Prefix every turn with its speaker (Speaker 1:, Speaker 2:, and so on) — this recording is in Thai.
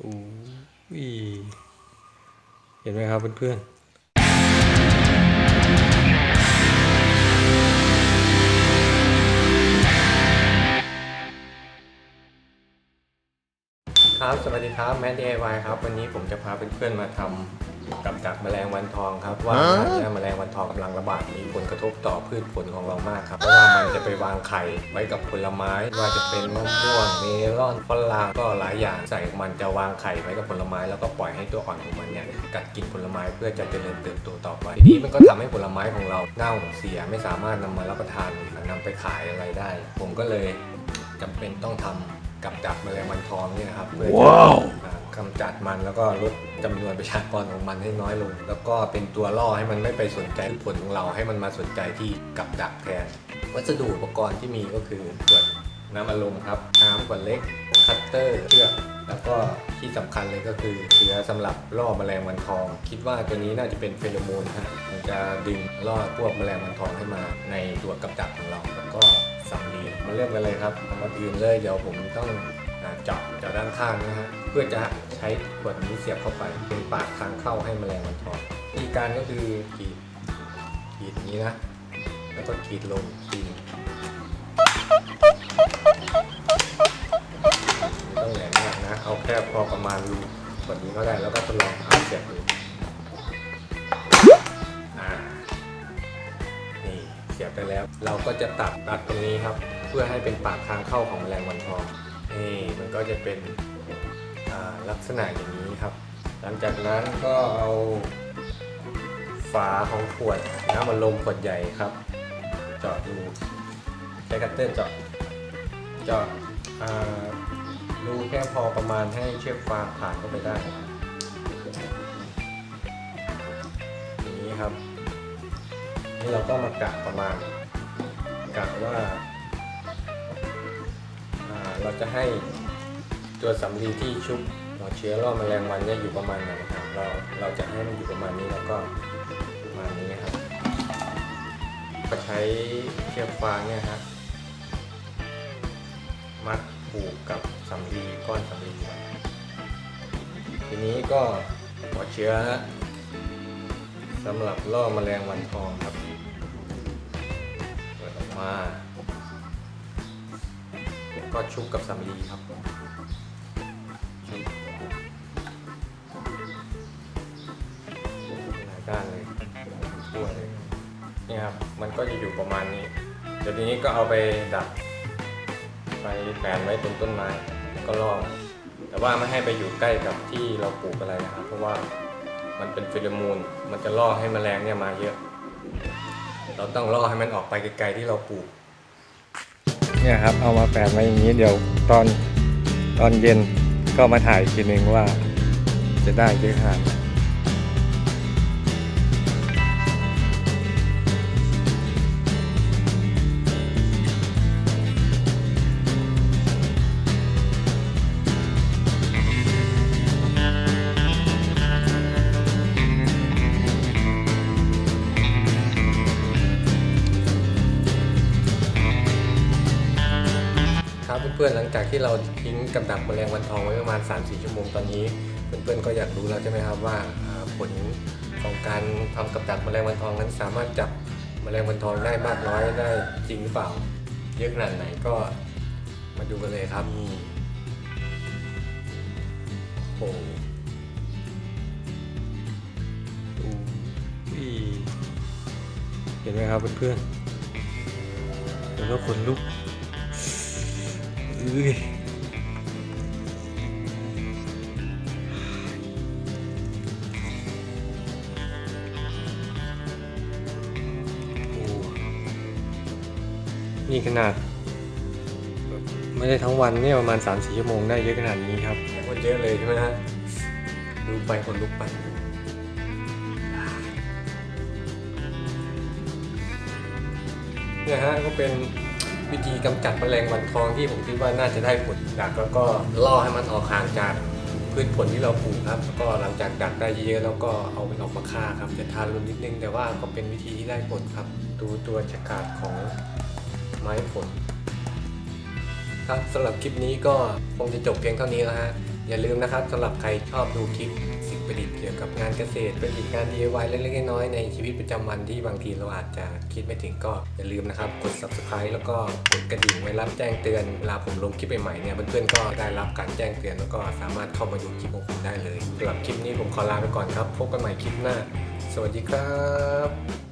Speaker 1: อู้ยเห็นไหมครับเพื่อนๆครับ สวัสดีครับ แมดเอไวครับ วันนี้ผมจะพาเพื่อนๆมาทำ กับดักแมลงวันทองครับ ว่าขณะนี้แมลงวันทองกำลังระบาดมีผลกระทบต่อพืชผลของเรามากครับเพราะว่ามันจะไปวางไข่ไว้กับผลไม้ไม่ว่าจะเป็นมะม่วงเมลอนฝรั่งก็หลายอย่างใส่มันจะวางไข่ไว้กับผลไม้แล้วก็ปล่อยให้ตัวอ่อนของมันเนี่ยกัดกินผลไม้เพื่อจะเจริญเติบโตต่อไปทีนี้มันก็ทำให้ผลไม้ของเราเน่าเสียไม่สามารถนำมารับประทานนำไปขายอะไรได้ ผมก็เลยจำเป็นต้องทำกับดักแมลงวันทองเนี่ยนะครับเพื่อจะอ่า กำจัดมันแล้วก็ลดจำนวนประชากรของมันให้น้อยลง แล้วก็เป็นตัวล่อให้มันไม่ไปสนใจผลของเราให้มันมาสนใจที่กับดักแทน วัสดุอุปกรณ์ที่มีก็คือขวดน้ำอารมณ์ครับน้ำขวดเล็กคัตเตอร์เชือกแล้วก็ที่สำคัญเลยก็คือเชื้อสำหรับล่อแมลงวันทอง คิดว่าตัวนี้น่าจะเป็นเฟโรโมนฮะมันจะดึงล่อพวกแมลงวันทองให้มาในตัวกับดักของเรา แล้วก็สำลีมาเริ่มกันเลยครับก่อนอื่นเลยเดี๋ยวผมต้อง เจาะจาะด้านข้างนะฮะเพื่อจะใช้ขวดนี้เสียบเข้าไปเป็นปากทางเข้าให้แมลงมันทองวิธีการก็คือกรีดกรีดอย่างนี้นะ แล้วก็กรีดลงทีนึงไม่ต้องแหลมมากนะเอาแค่พอประมาณรูขวดนี้ก็ได้แล้วก็ทดลองเอาเสียบดูนี่เสียบไปแล้ว เราก็จะตัดตัดตรงนี้ครับ เพื่อให้เป็นปากทางเข้าของแมลงวันทอง นี่มันก็จะเป็นลักษณะอย่างนี้ครับ หลังจากนั้นก็เอาฝาของขวดน้ำมันลมขวดใหญ่ครับ เจาะดูใช้คัตเตอร์เจาะเจาะรูแค่พอประมาณให้เชือกฟางผ่านเข้าไปได้นี้ครับ นี่เราก็มากะประมาณกะว่า เราจะให้ตัวสำลีที่ชุบหัวเชื้อล่อมแมลงวันเนี่ยอยู่ประมาณไหนครับเราเราจะให้มันอยู่ประมาณนี้แล้วก็ประมาณนี้ครับ ก็ใช้เชือกฟางเนี่ยฮะมัดผูกกับสำลีก้อนสำลีทีนี้ก็หัวเชื้อสำหรับล่อแมลงวันทองครับเปิดออกมา ก็ชุบกับสำลีครับชุบหลายด้านเลยทั่วเลยนี่ครับ มันก็จะอยู่ประมาณนี้ เดี๋ยวทีนี้ก็เอาไปดัก ไปแขวนไว้บนต้นไม้ก็ล่อแต่ว่าไม่ให้ไปอยู่ใกล้กับที่เราปลูกอะไรนะครับ เพราะว่ามันเป็นฟิโรโมนมันจะล่อให้แมลงเนี่ยมาเยอะ เราต้องล่อให้มันออกไปไกลๆที่เราปลูก เนี่ยครับเอามาแปะไว้อย่างนี้เดี๋ยวตอนตอนเย็นก็มาถ่ายอีกทีนึงว่าจะได้เยอะขนาดไหน เพื่อนๆหลังจากที่เราทิ้งกับดักแมลงวันทองไว้ประมาณ 3-4 ชั่วโมงตอนนี้เพื่อนๆก็อยากรู้แล้วใช่ไหมครับว่าผลของการทำกับดักแมลงวันทองนั้นสามารถจับแมลงวันทองได้มากน้อยได้จริงหรือเปล่า เยอะขนาดไหนก็มาดูกันเลยครับนี่โอ้โหอุ้ยเห็นไหมครับเพื่อนๆเห็นว่าขนลุก นี่ขนาด ไม่ได้ทั้งวันเนี่ยประมาณ3-4ชั่วโมงได้เยอะขนาดนี้ครับคนเยอะเลยใช่ไหมฮะดูไปคนลุกไปเนี่ยฮะก็เป็น วิธีกำจัดแมลงวันทองที่ผมคิดว่าน่าจะได้ผลดักแล้วก็ล่อให้มันออกห่างจากพืชผลที่เราปลูกครับแล้วก็หลังจากดักได้เยอะแล้วก็เอามันออกมาฆ่าครับจะทานรุนนิดนึง แต่ว่าก็เป็นวิธีที่ได้ผลครับ ดูตัวฉกาดของไม้ผล ครับสำหรับคลิปนี้ก็คงจะจบเพียงเท่านี้แล้วฮะอย่าลืมนะครับสำหรับใครชอบดูคลิป กี่ยวกับงานเกษตรประดิษฐ์งาน DIY เล็กๆน้อยๆในชีวิตประจำวันที่บางทีเราอาจจะคิดไม่ถึงก็อย่าลืมนะครับ กด subscribe แล้วก็กดกระดิ่งไว้รับแจ้งเตือนเวลาผมลงคลิปใหม่ๆเนี่ยเพื่อนๆก็ได้รับการแจ้งเตือนแล้วก็สามารถเข้ามาดูคลิปของผมได้เลยสำหรับคลิปนี้ผมขอลาไปก่อนครับ พบกันใหม่คลิปหน้า สวัสดีครับ